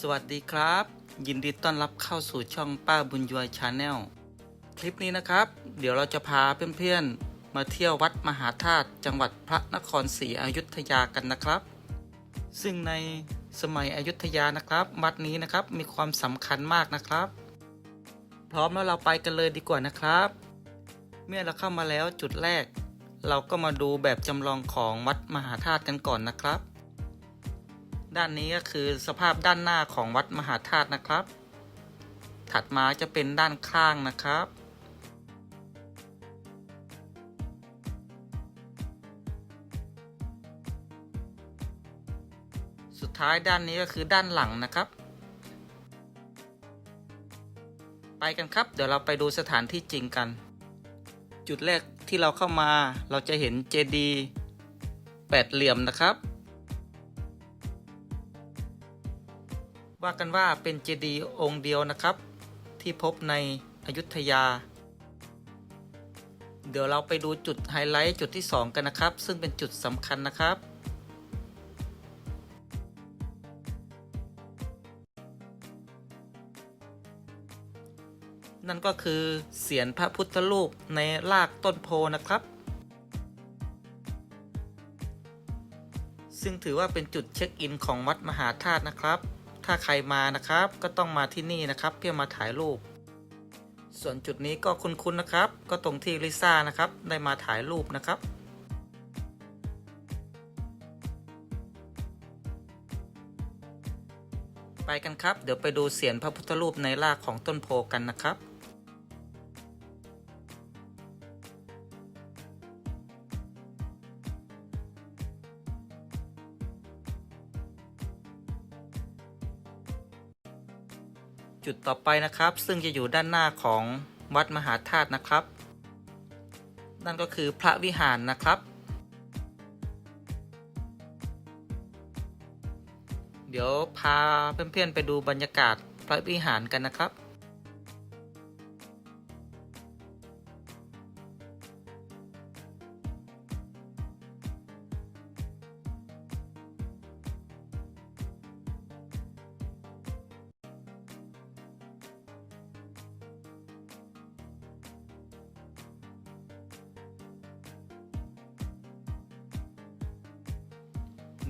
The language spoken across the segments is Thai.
สวัสดีครับ ยินดีต้อนรับเข้าสู่ช่องป้าบุญยวยชาแนลคลิปนี้นะครับ เดี๋ยวเราจะพาเพื่อนๆ มาเที่ยววัดมหาธาตุจังหวัดพระนครศรีอยุธยากันนะครับ ซึ่งในสมัยอยุธยานะครับ วัดนี้นะครับมีความสำคัญมากนะครับ พร้อมแล้วเราไปกันเลยดีกว่านะครับ เมื่อเราเข้ามาแล้วจุดแรก เราก็มาดูแบบจำลองของวัดมหาธาตุกันก่อนนะครับ ด้านนี้ก็คือสภาพด้านหน้าของวัดมหาธาตุนะครับ ถัดมาจะเป็นด้านข้างนะครับ สุดท้ายด้านนี้ก็คือด้านหลังนะครับ ไปกันครับ เดี๋ยวเราไปดูสถานที่จริงกัน จุดแรกที่เราเข้ามาเราจะเห็นเจดีย์แปดเหลี่ยมนะครับ ว่ากันว่าเป็นเจดีย์องค์เดียวนะครับ ที่พบในอยุธยา เดี๋ยวเราไปดูจุดไฮไลท์จุดที่ 2 กันนะครับ ซึ่งเป็นจุดสำคัญนะครับ นั่นก็คือเสียนพระพุทธรูปในรากต้นโพนะครับซึ่งถือว่าเป็นจุดเช็คอินของวัดมหาธาตุนะครับ ถ้าใครมานะครับ ก็ต้องมาที่นี่นะครับ เพื่อมาถ่ายรูป ส่วนจุดนี้ก็คุ้นๆนะครับ ก็ตรงที่ลิซ่านะครับ ได้มาถ่ายรูปนะครับไปกันครับ เดี๋ยวไปดูเสียนพระพุทธรูปในรากของต้นโพกันนะครับ จุดต่อไปนะครับ ซึ่งจะอยู่ด้านหน้าของวัดมหาธาตุนะครับ นั่นก็คือพระวิหารนะครับ เดี๋ยวพาเพื่อนๆไปดูบรรยากาศพระวิหารกันนะครับ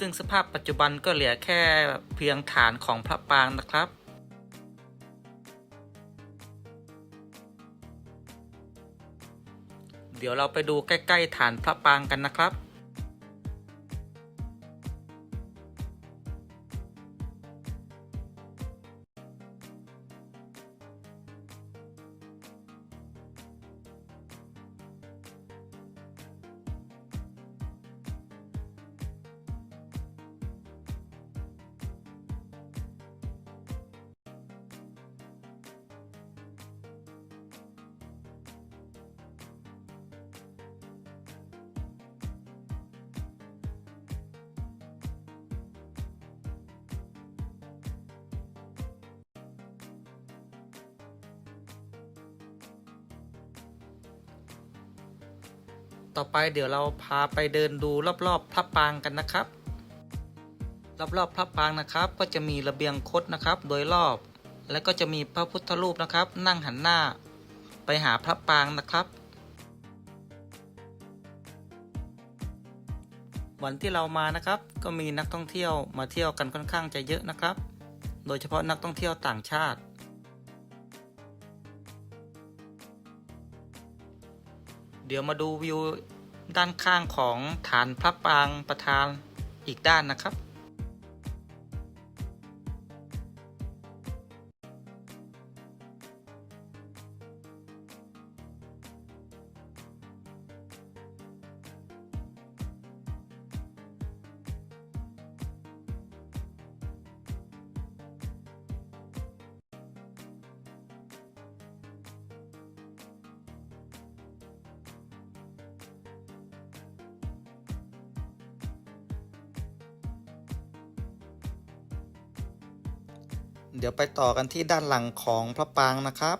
ซึ่งสภาพปัจจุบันก็เหลือแค่เพียงฐานของพระปางนะครับเดี๋ยวเราไปดูใกล้ ๆ ฐานพระปางกันนะครับ ต่อไปเดี๋ยวเราพาไปเดินดูรอบๆพระปางกันนะครับ รอบๆพระปางนะครับ ก็จะมีระเบียงคดนะครับ โดยรอบ และก็จะมีพระพุทธรูปนะครับ นั่งหันหน้า ไปหาพระปางนะครับ วันที่เรามานะครับ ก็มีนักท่องเที่ยวมาเที่ยวกันค่อนข้างจะเยอะนะครับ โดยเฉพาะนักท่องเที่ยวต่างชาติเดี๋ยวมาดูวิว ด้านข้างของฐานพระปรางประธานอีกด้านนะครับ เดี๋ยวไปต่อกันที่ด้านหลังของพระปางนะครับ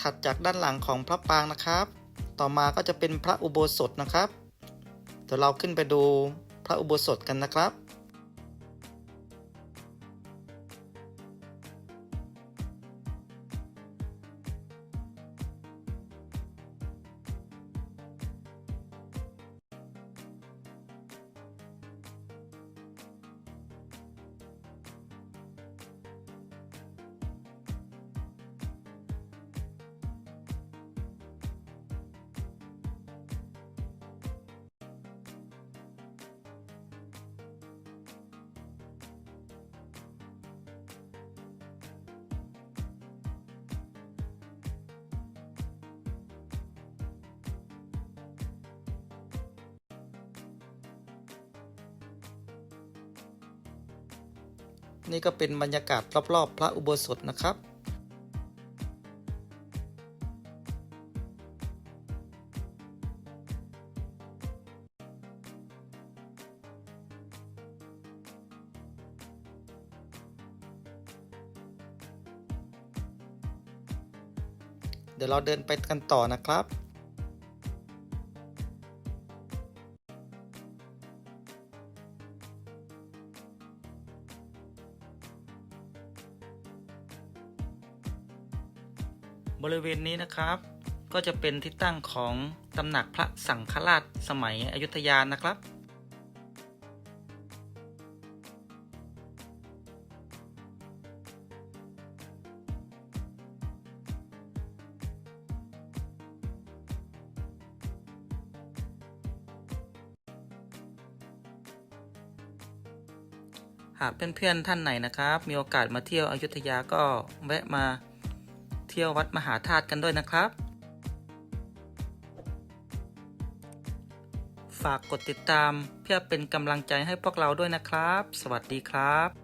ถัดจากด้านหลังของพระปางนะครับ ต่อมาก็จะเป็นพระอุโบสถนะครับ เดี๋ยวเราขึ้นไปดูพระอุโบสถกันนะครับ นี่ก็เป็นบรรยากาศรอบๆ พระอุโบสถนะครับ เดี๋ยวเราเดินไปกันต่อนะครับ บริเวณนี้นะครับ ก็จะเป็นที่ตั้งของตำหนักพระสังฆราชสมัยอยุธยานะครับ หากเพื่อนๆท่านไหนนะครับ มีโอกาสมาเที่ยวอยุธยาก็แวะมา เที่ยววัดมหาธาตุกันด้วยนะครับ ฝากกดติดตามเพื่อเป็นกำลังใจให้พวกเราด้วยนะครับ สวัสดีครับ